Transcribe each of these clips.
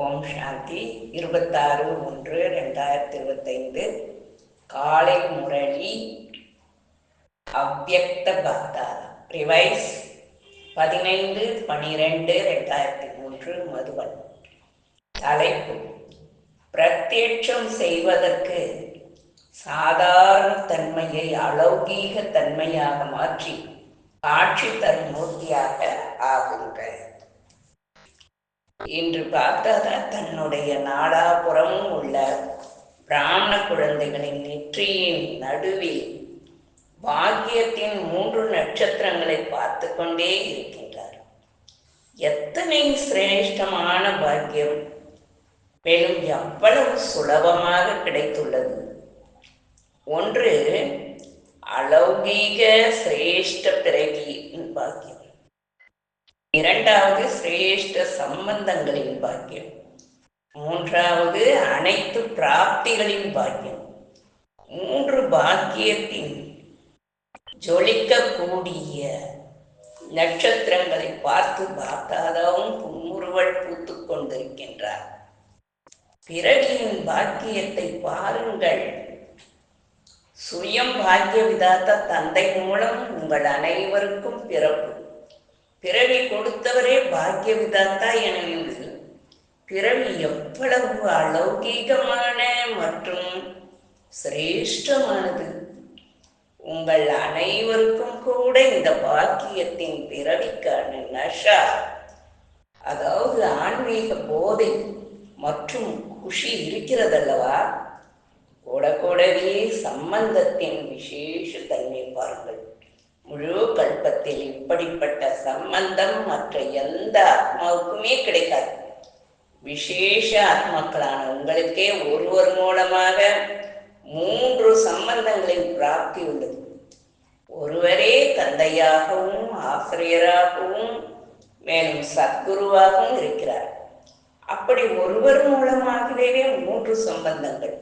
ஓம் சாந்தி. இருபத்தாறு ஒன்று ரெண்டாயிரத்தி இருபத்தைந்து. காலை முரளி. அவ்வக்த பக்தாரா ரிவைஸ் பதினைந்து பனிரெண்டு ரெண்டாயிரத்தி மூன்று மதுவன். தலைப்பு. பிரத்யட்சம் செய்வதற்கு சாதாரண தன்மையை அலௌகீக தன்மையாக மாற்றி காட்சி தரும் மூர்த்தியாக ஆகுங்கள். இன்று பார்த்தாத தன்னுடைய நாடாபுறமும் உள்ள பிராமண குழந்தைகளின் நெற்றியின் நடுவில் பாக்கியத்தின் மூன்று நட்சத்திரங்களை பார்த்து கொண்டே இருக்கின்றார். எத்தனை சிரேஷ்டமான பாக்கியம் மேலும் எவ்வளவு சுலபமாக கிடைத்துள்ளது. ஒன்று அலௌகீக சிரேஷ்ட பிறவியின் பாக்கியம். இரண்டாவது சிரேஷ்ட சம்பந்தங்களின் பாக்கியம். மூன்றாவது அனைத்து பிராப்திகளின் பாக்கியம். மூன்று பாக்கியத்தின் ஜொலிக்கக்கூடிய நட்சத்திரங்களை பார்த்து பார்த்தாதாவும் புன்முறுவல் பூத்து கொண்டிருக்கின்றார். பிறவியின் பாக்கியத்தை பாருங்கள். சுயம் பாக்கிய விதாத்த தந்தை மூலம் உங்கள் அனைவருக்கும் பிறப்பு. பிறவி கொடுத்தவரே பாக்கிய விதாத்தா எனும் பிறவி எவ்வளவு அலௌகீகமான மற்றும் சிரேஷ்டமானது. உங்கள் அனைவருக்கும் கூட இந்த பாக்கியத்தின் பிறவிக்கான நஷா அதாவது ஆன்மீக போதை மற்றும் குஷி இருக்கிறதல்லவா? கூட கூடவே சம்பந்தத்தின் விசேஷ தன்மை பாருங்கள். முழு கல்பத்தில் இப்படிப்பட்ட சம்பந்தம் மற்ற எந்த ஆத்மாவுக்குமே கிடைக்காது. விசேஷ ஆத்மாக்களான உங்களுக்கே ஒருவர் மூலமாக மூன்று சம்பந்தங்களின் பிராப்தி உள்ளது. ஒருவரே தந்தையாகவும் ஆசிரியராகவும் மேலும் சத்குருவாகவும் இருக்கிறார். அப்படி ஒருவர் மூலமாகவே மூன்று சம்பந்தங்கள்.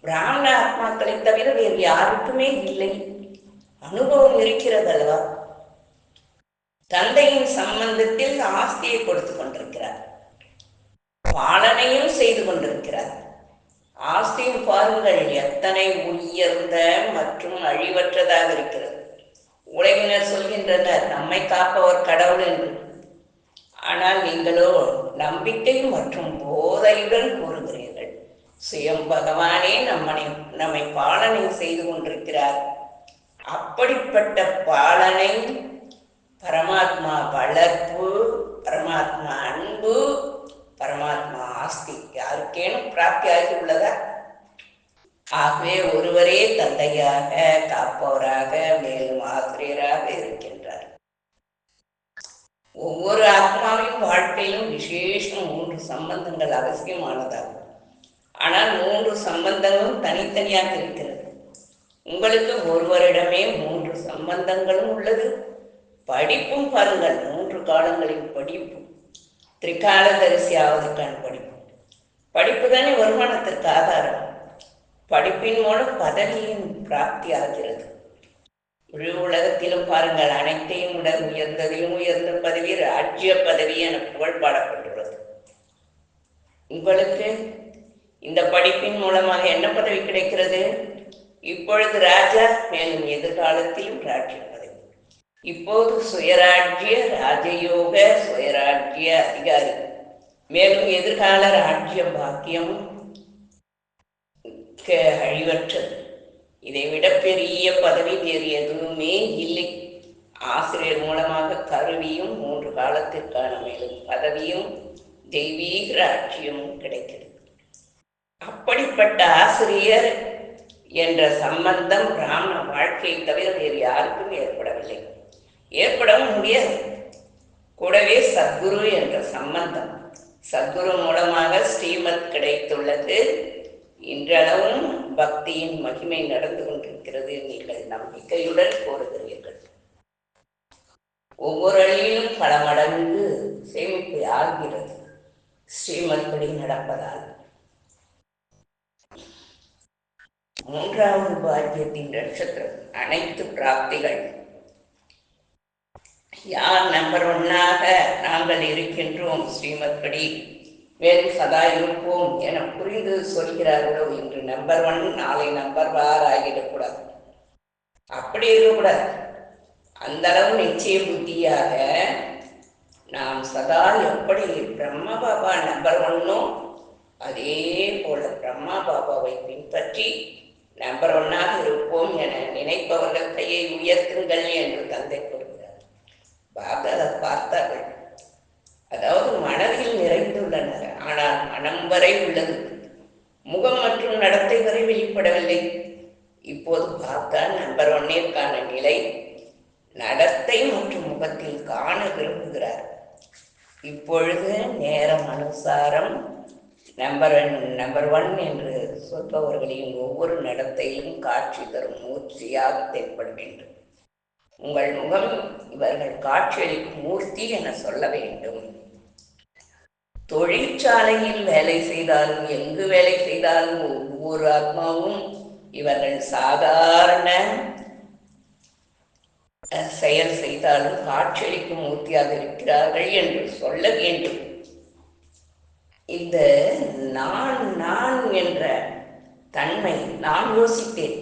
பிராமண ஆத்மாக்களை தவிர வேறு யாருக்குமே இல்லை. அனுபவம் இருக்கிறதல்லவா? தந்தையின் சம்பந்தத்தில் ஆஸ்தியை கொடுத்து கொண்டிருக்கிறார். பாலனையும் செய்து கொண்டிருக்கிறார். ஆஸ்தியும் பாருங்கள் எத்தனை உயர்ந்த மற்றும் அழிவற்றதாக இருக்கிறது. உலகினர் சொல்கின்றனர் நம்மை காப்பவர் கடவுள் என்று. ஆனால் நீங்களோ நம்பிக்கை மற்றும் போதையுடன் கூறுகிறீர்கள். சுயம் பகவானே நம்மனை நம்மை பாலனை செய்து கொண்டிருக்கிறார். அப்படிப்பட்ட பாலனை பரமாத்மா வளர்ப்பு பரமாத்மா அன்பு பரமாத்மா ஆஸ்தி. யாருக்கேனும் பிராப்தி ஆகி உள்ளதா ஆகவே ஒருவரே தந்தையாக காப்பவராக மேலும் ஆசிரியராக இருக்கின்றார். ஒவ்வொரு ஆத்மாவின் வாழ்க்கையிலும் விசேஷம் மூன்று சம்பந்தங்கள் அவசியமானதாகும். ஆனால் மூன்று சம்பந்தங்களும் தனித்தனியாக இருக்கிறது. உங்களுக்கு ஒருவரிடமே மூன்று சம்பந்தங்களும் உள்ளது. படிப்பும் பாருங்கள் மூன்று காலங்களின் படிப்பும். திரிகாலதரிசி ஆவதற்கான படிப்பு. படிப்பு தானே வருமானத்திற்கு ஆதாரம். படிப்பின் மூலம் பதவியின் பிராப்தி ஆகிறது. முழு உலகத்திலும் பாருங்கள் அனைத்தையும் விட உயர்ந்ததையும் உயர்ந்த பதவி ராஜ்ய பதவி என புகழ்பாடப்பட்டுள்ளது உங்களுக்கு இந்த படிப்பின் மூலமாக என்ன பதவி கிடைக்கிறது? இப்பொழுது ராஜா மேலும் எதிர்காலத்திலும் ராஜ்ய பதவி இப்போது சுயராஜ்ய ராஜயோக சுயராஜ்ய அதிகாரி. மேலும் எதிர்கால ராஜ்ய பாக்கியம் அழிவற்றது. இதை விட பெரிய பதவி வேறு எதுவுமே இல்லை. ஆசிரியர் மூலமாக கருவியும் மூன்று காலத்திற்கான மேலும் பதவியும் தெய்வீக ராட்சியமும் கிடைக்கிறது. அப்படிப்பட்ட ஆசிரியர் என்ற சம்பந்தம் பிராமண வாழ்க்கையை தவிர வேறு யாருக்கும் ஏற்படவில்லை. ஏற்படவும் முடியாது. கூடவே சத்குரு என்ற சம்பந்தம். சத்குரு மூலமாக ஸ்ரீமத் கிடைத்துள்ளது. இன்றளவும் பக்தியின் மகிமை நடந்து கொண்டிருக்கிறது நீங்கள் நம்பிக்கையுடன் கோருகிறீர்கள் ஒவ்வொரு அழியிலும் பல மடங்கு சேமிப்பு ஆகிறது. ஸ்ரீமத்படி நடப்பதால். மூன்றாவது பாக்கியத்தின் நட்சத்திரம். அனைத்து பிராப்திகள். யார் நம்பர் ஒன்னாக நாங்கள் இருக்கின்றோம் ஸ்ரீமத் படி சதா இருப்போம் என புரிந்து சொல்கிறார்களோ இன்று நம்பர் ஒன் நாளை நம்பர் வார் ஆகிடக்கூடாது. அப்படி இருக்கக்கூடாது. அந்த அளவு நிச்சய புத்தியாக நாம் சதா எப்படி பிரம்ம பாபா நம்பர் ஒன்னோ அதே போல பிரம்மா பாபாவை பின்பற்றி நம்பர் ஒன்னாக இருப்போம் என நினைப்பவர்கள் கையை உயர்த்துங்கள் என்று தந்தை கூறுகிறார். பாபா அதை பார்த்தார்கள். அதாவது மனதில் நிறைந்துள்ளனர். ஆனால் மனம் வரை உள்ளது. முகம் மற்றும் நடத்தை வரை வெளிப்படவில்லை. இப்போது பார்த்தா நம்பர் ஒன்னிற்கான நிலை நடத்தை மற்றும் முகத்தில் காண விரும்புகிறார். இப்பொழுது நேரம் அனுசாரம். நம்பர் நம்பர் ஒன் என்று சொல்பவர்களின் ஒவ்வொரு நடத்தையும் காட்சி தரும் மூர்த்தியாக தென்பட வேண்டும் உங்கள் முகம் இவர்கள் காட்சியளிக்கும் மூர்த்தி என சொல்ல வேண்டும். தொழிற்சாலையில் வேலை செய்தாலும் எங்கு வேலை செய்தாலும் ஒவ்வொரு ஆத்மாவும் இவர்கள் சாதாரண செயல் செய்தாலும் காட்சியளிக்கும் மூர்த்தியாக இருக்கிறார்கள் என்று சொல்ல வேண்டும். இந்த நான் நான் என்ற தன்மை நான் யோசித்தேன்.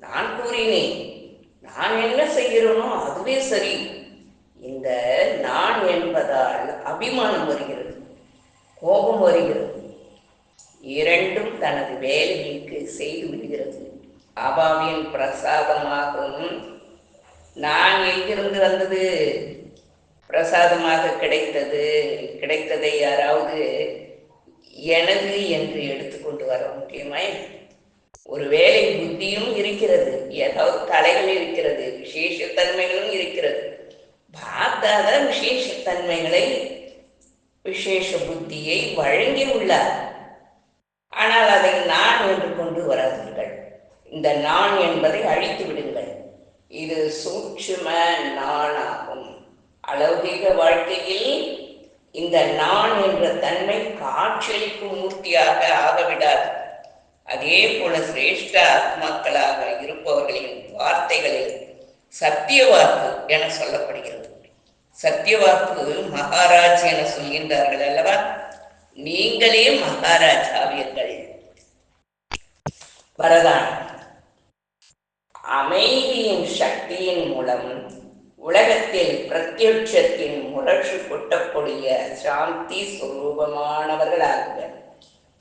நான் கூறினேன் நான் என்ன செய்கிறேனோ அதுவே சரி. இந்த நான் என்பதால் அபிமானம் வருகிறது கோபம் வருகிறது. இரண்டும் தனது வேலைகளுக்கு செய்து விடுகிறது. அபாவின் பிரசாதமாகவும் நான் எங்கிருந்து வந்தது? பிரசாதமாக கிடைத்தது கிடைத்ததை யாராவது எனது என்று எடுத்துக்கொண்டு வர முக்கியமா ஒருவேளை புத்தியும் இருக்கிறது ஏதாவது கலைகள் இருக்கிறது விசேஷத்தன்மைகளும் இருக்கிறது. பார்த்தாத விசேஷத்தன்மைகளை விசேஷ புத்தியை வழங்கி உள்ளார். ஆனால் அதை நான் என்று கொண்டு வராதீர்கள். இந்த நான் என்பதை அழித்து விடுங்கள். இது சூட்சும நானாகும். அலௌகிக வாழ்க்கையில் இந்த நான் என்ற தன்மை காட்சியளிக்கும் மூர்த்தியாக ஆகவிடாது. அதே போல சிரேஷ்ட ஆத்மாக்களாக இருப்பவர்களின் வார்த்தைகளில் சத்திய வாக்கு என சொல்லப்படுகிறது. சத்தியவாக்கு மகாராஜ் என சொல்கின்றார்கள் அல்லவா? நீங்களே மகாராஜ் ஆவியர்கள் வரதான் அமைதியின் சக்தியின் மூலம் உலகத்தில் பிரத்யட்சத்தின் முரட்சி கொட்டக்கூடிய சாந்தி சுரூபமானவர்களாக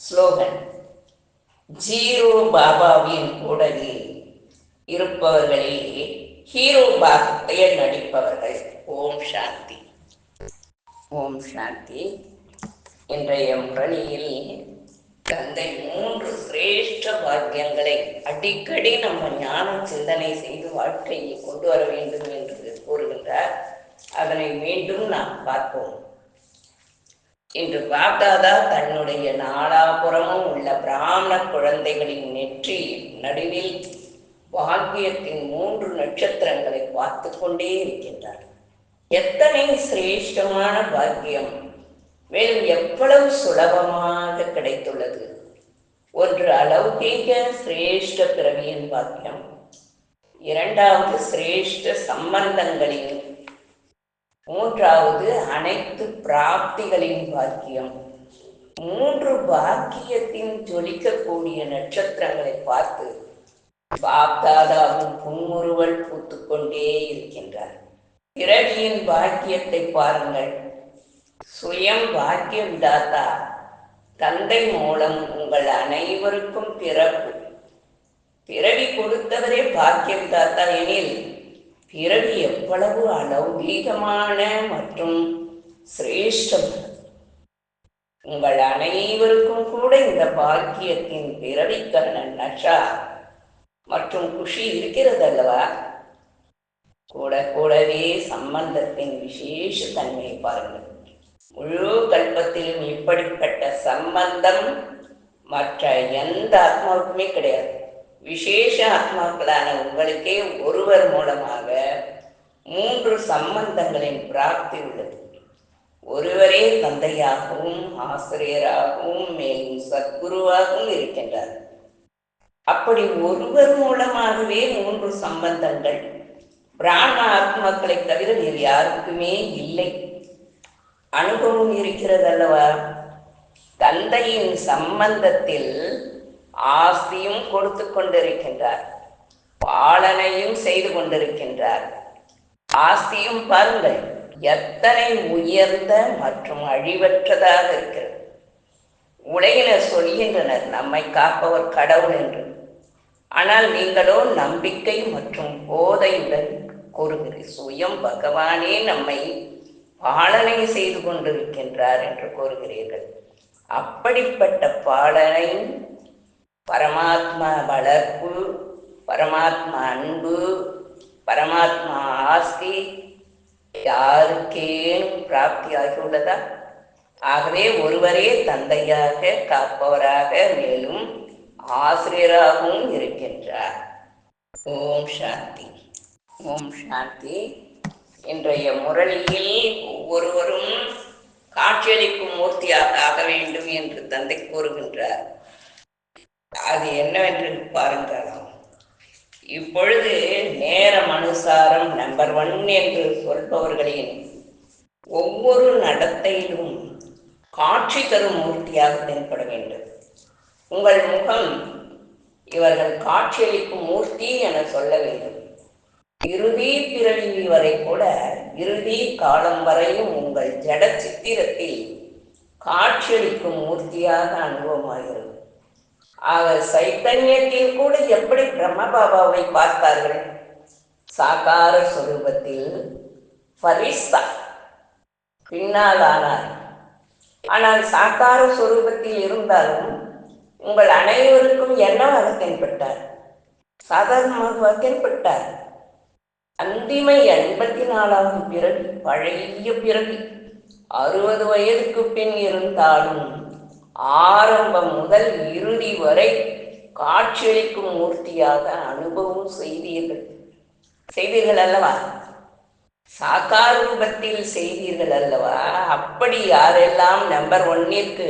ஸ்லோகன். ஜீரோ பாபாவின் கூடவே இருப்பவர்களே ஹீரோ பாகத்தை நடிப்பவர்கள். ஓம் சாந்தி. ஓம் சாந்தி. இன்றைய முரணியில் தந்தை மூன்று சிரேஷ்ட பாக்கியங்களை அடிக்கடி நம்ம ஞானம் சிந்தனை செய்து வாழ்க்கையை கொண்டு வர வேண்டும் என்று கூறுகின்றார் அதனை மீண்டும் நாம் பார்ப்போம். இன்று பார்த்தாதான் தன்னுடைய நாலாபுறமும் உள்ள பிராமண குழந்தைகளின் நெற்றி நடுவில் பாக்கியத்தின் மூன்று நட்சத்திரங்களை பார்த்து கொண்டே இருக்கின்றார். எத்தனை சிரேஷ்டமான பாக்கியம்! மேலும் எவ்வளவு சுலபமாக கிடைத்துள்ளது. ஒன்று அலௌகீக சிரேஷ்ட பிறவியின் பாக்கியம். இரண்டாவது சிரேஷ்ட சம்பந்தங்களின் மூன்றாவது அனைத்து பிராப்திகளின் பாக்கியம். மூன்று பாக்கியத்தின் ஜொலிக்கக்கூடிய நட்சத்திரங்களை பார்த்து பாப்தாதாவும் புன்முறுவல் பூத்துக்கொண்டே இருக்கின்றார். பிறவியின் பாக்கியத்தை பாருங்கள். சுயம் பாக்கிய விதாத்தா தந்தை மூலம் உங்கள் அனைவருக்கும் பிறப்பு. பிறவி கொடுத்தவரே பாக்கியம் தாத்தா எனில் பிறவி எவ்வளவு அலௌகீகமான மற்றும் சிரேஷ்டம். உங்கள் அனைவருக்கும் கூட இந்த பாக்கியத்தின் பிறவி கர்ணன் நஷா மற்றும் குஷி இருக்கிறது அல்லவா கூட கூடவே சம்பந்தத்தின் விசேஷ தன்மையை பாருங்கள். முழு கல்பத்திலும் இப்படிப்பட்ட சம்பந்தம் மற்ற எந்த ஆத்மாவுக்குமே கிடையாது. விசேஷ ஆத்மாக்களான உங்களுக்கே ஒருவர் மூலமாக மூன்று சம்பந்தங்களின் பிராப்தி உள்ளது. ஒருவரே தந்தையாகவும் ஆசிரியராகவும் மேலும் சத்குருவாகவும் இருக்கின்றார். அப்படி ஒருவர் மூலமாகவே மூன்று சம்பந்தங்கள் பிராண ஆத்மாக்களை தவிர வேறு யாருக்குமே இல்லை. அனுபவம் இருக்கிறது அல்லவா தந்தையின் சம்பந்தத்தில் ஆஸ்தியும் கொடுத்து கொண்டிருக்கின்றார். பாலனையும் செய்து கொண்டிருக்கின்றார். ஆஸ்தியும் பாருங்கள் எத்தனை உயர்ந்த மற்றும் அழிவற்றதாக இருக்கிறது. உலகினர் சொல்கின்றனர் நம்மை காப்பவர் கடவுள் என்று. ஆனால் நீங்களோ நம்பிக்கை மற்றும் போதையுடன் கூறுகிறீர். சுயம் பகவானே நம்மை பாலனை செய்து கொண்டிருக்கின்றார் என்று கூறுகிறீர்கள். அப்படிப்பட்ட பாலனை பரமாத்மா வளர்ப்பு பரமாத்மா அன்பு பரமாத்மா ஆஸ்தி யாருக்கேனும் பிராப்தி ஆகியுள்ளதா ஆகவே ஒருவரே தந்தையாக காப்பவராக மேலும் ஆசிரியராகவும் இருக்கின்றார். ஓம் சாந்தி. ஓம் சாந்தி. இன்றைய முரளியில் ஒவ்வொருவரும் காட்சியளிக்கும் மூர்த்தியாக ஆக வேண்டும் என்று தந்தை கூறுகின்றார். அது என்னவென்று பாருங்களாம் இப்பொழுது நேரம் அனுசாரம் நம்பர் ஒன் என்று சொல்பவர்களின் ஒவ்வொரு நடத்தையிலும் காட்சி தரும் மூர்த்தியாக தென்பட வேண்டும். உங்கள் முகம் இவர்கள் காட்சியளிக்கும் மூர்த்தி என சொல்ல வேண்டும். இறுதி பிறவி வரை கூட இறுதி காலம் வரையும் உங்கள் ஜட சித்திரத்தில் காட்சியளிக்கும் மூர்த்தியாக அனுபவமாகிறது அவர் சைத்தன்யத்தில் கூட எப்படி பிரம்ம பாபாவை பார்த்தார்கள்? சாகார சுரூபத்தில் பரிஸ்தா பின்னால் ஆனார். ஆனால் சாக்கார சுரூபத்தில் இருந்தாலும் உங்கள் அனைவருக்கும் என்னவாக தென்பட்டார். சாதாரணமாக தென்பட்டார். அந்திமை எண்பத்தி நாலாவது பிறகு பழைய பிறகு அறுபது வயதுக்கு பின் இருந்தாலும் ஆரம்பம் முதல் இறுதி வரை காட்சியளிக்கும் மூர்த்தியாக அனுபவம் செய்தீர்கள் செய்தீர்கள் அல்லவா? சாக்கார் ரூபத்தில் செய்தீர்கள் அல்லவா? அப்படி யாரெல்லாம் நம்பர் ஒன்னிற்கு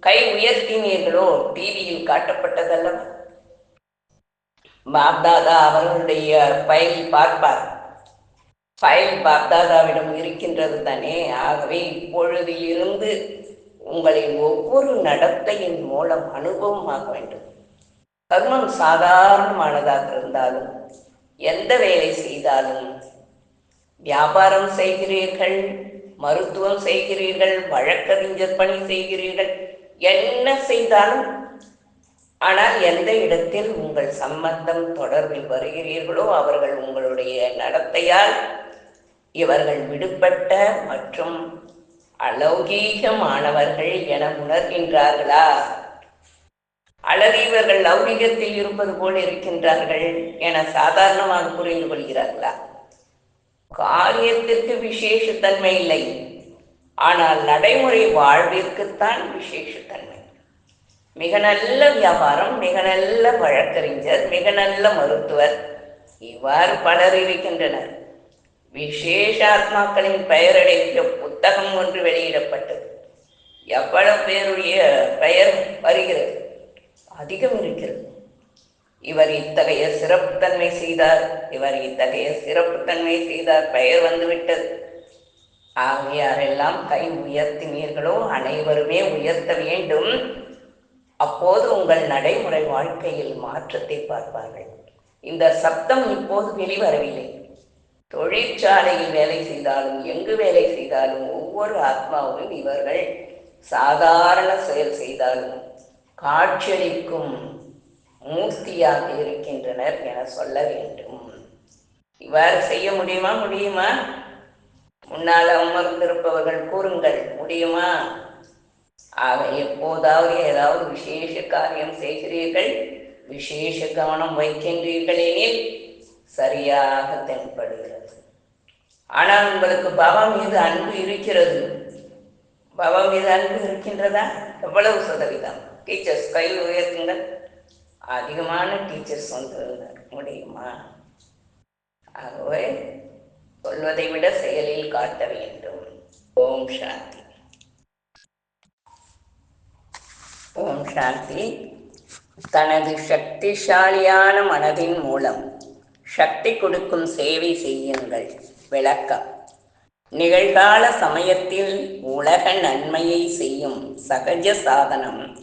கை உயர்த்தினீர்களோ டிவியில் காட்டப்பட்டதல்லவா? பாப்தாதா அவர்களுடைய ஃபைல் பார்ப்பார். ஃபைல் பாப்தாதாவிடம் இருக்கின்றது தானே. ஆகவே இப்பொழுது இருந்து உங்களின் ஒவ்வொரு நடத்தையின் மூலம் அனுபவமாக வேண்டும். கர்மம் சாதாரணமானதாக இருந்தாலும் எந்த வேலை செய்தாலும் வியாபாரம் செய்கிறீர்கள் மருத்துவம் செய்கிறீர்கள் வழக்கறிஞர் பணி செய்கிறீர்கள் என்ன செய்தாலும் ஆனால் எந்த இடத்தில் உங்கள் சம்பந்தம் தொடர்பில் வருகிறீர்களோ அவர்கள் உங்களுடைய நடத்தையால் இவர்கள் விடுபட்ட மற்றும் அலௌகீகமானவர்கள் என உணர்கின்றார்களா? அல்லது இவர்கள் லௌகிகத்தில் இருப்பது போல் இருக்கின்றார்கள் என சாதாரணமாக புரிந்து கொள்கிறார்களா? காரியத்திற்கு விசேஷத்தன்மை இல்லை. ஆனால் நடைமுறை வாழ்விற்குத்தான் விசேஷத்தன்மை. மிக நல்ல வியாபாரம் மிக நல்ல வழக்கறிஞர் மிக நல்ல மருத்துவர் இவ்வாறு பலர் இருக்கின்றனர். விசேஷாத்மாக்களின் பெயரடைந்த புத்தகம் ஒன்று வெளியிடப்பட்டது. எவ்வளவு பேருடைய பெயர் வருகிறது? அதிகம் இருக்கிறது. இவர் இத்தகைய சிறப்புத்தன்மை செய்தார். இவர் இத்தகைய சிறப்புத்தன்மை செய்தார். பெயர் வந்துவிட்டது. ஆகையாரெல்லாம் கை உயர்த்தினீர்களோ? அனைவருமே உயர்த்த வேண்டும். அப்போது உங்கள் நடைமுறை வாழ்க்கையில் மாற்றத்தை பார்ப்பார்கள். இந்த சப்தம் இப்போது வெளிவரவில்லை. தொழிற்சாலையில் வேலை செய்தாலும் எங்கு வேலை செய்தாலும் ஒவ்வொரு ஆத்மாவும் இவர்கள் சாதாரண செயல் செய்தாலும் காட்சியளிக்கும் மூர்த்தியாக இருக்கின்றனர் என சொல்ல வேண்டும். இவ்வாறு செய்ய முடியுமா? முடியுமா? முன்னால் அமர்ந்திருப்பவர்கள் கூறுங்கள் முடியுமா? ஆக எப்போதாவது ஏதாவது விசேஷ காரியம் செய்கிறீர்கள் விசேஷ கவனம் வைக்கின்றீர்கள் எனில் சரியாக தென்படுகிறது. ஆனால் உங்களுக்கு பவம் மீது அன்பு இருக்கிறது. பவம் மீது அன்பு இருக்கின்றதா? எவ்வளவு சதவீதம்? டீச்சர்ஸ் கை உயர்த்துங்கள். அதிகமான டீச்சர்ஸ் வந்திருந்தார் முடியுமா? ஆகவே சொல்வதை விட செயலில் காட்ட வேண்டும். ஓம் சாந்தி. ஓம் சாந்தி. தனது சக்திசாலியான மனதின் மூலம் சக்தி கொடுக்கும் சேவை செய்யுங்கள். விளக்கம். நிகழ்கால சமயத்தில் உலக நன்மையை செய்யும் சகஜ சாதனம்.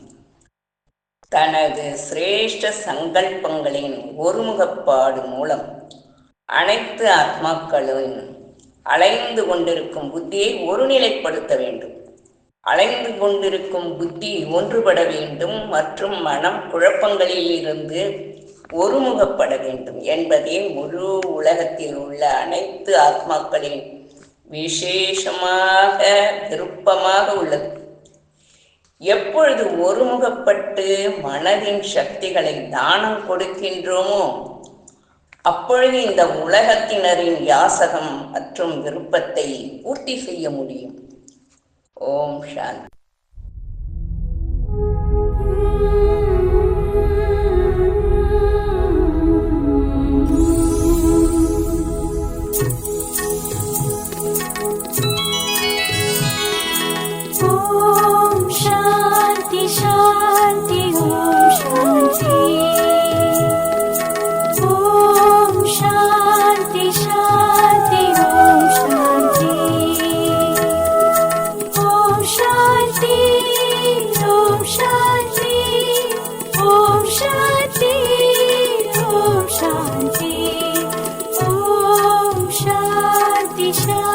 தனது சிரேஷ்ட சங்கல்பங்களின் ஒருமுகப்பாடு மூலம் அனைத்து ஆத்மாக்களின் அலைந்து கொண்டிருக்கும் புத்தியை ஒருநிலைப்படுத்த வேண்டும். அலைந்து கொண்டிருக்கும் புத்தி ஒன்றுபட வேண்டும் மற்றும் மனம் குழப்பங்களில் இருந்து ஒருமுகப்பட வேண்டும் என்பதே முழு உலகத்தில் உள்ள அனைத்து ஆத்மாக்களின் விசேஷமாக விருப்பமாக உள்ளது. எப்பொழுது ஒருமுகப்பட்டு மனதின் சக்திகளை தானம் கொடுக்கின்றோமோ அப்பொழுது இந்த உலகத்தினரின் யாசகம் மற்றும் விருப்பத்தை பூர்த்தி செய்ய முடியும். ஓம் சாந்தி. Michelle.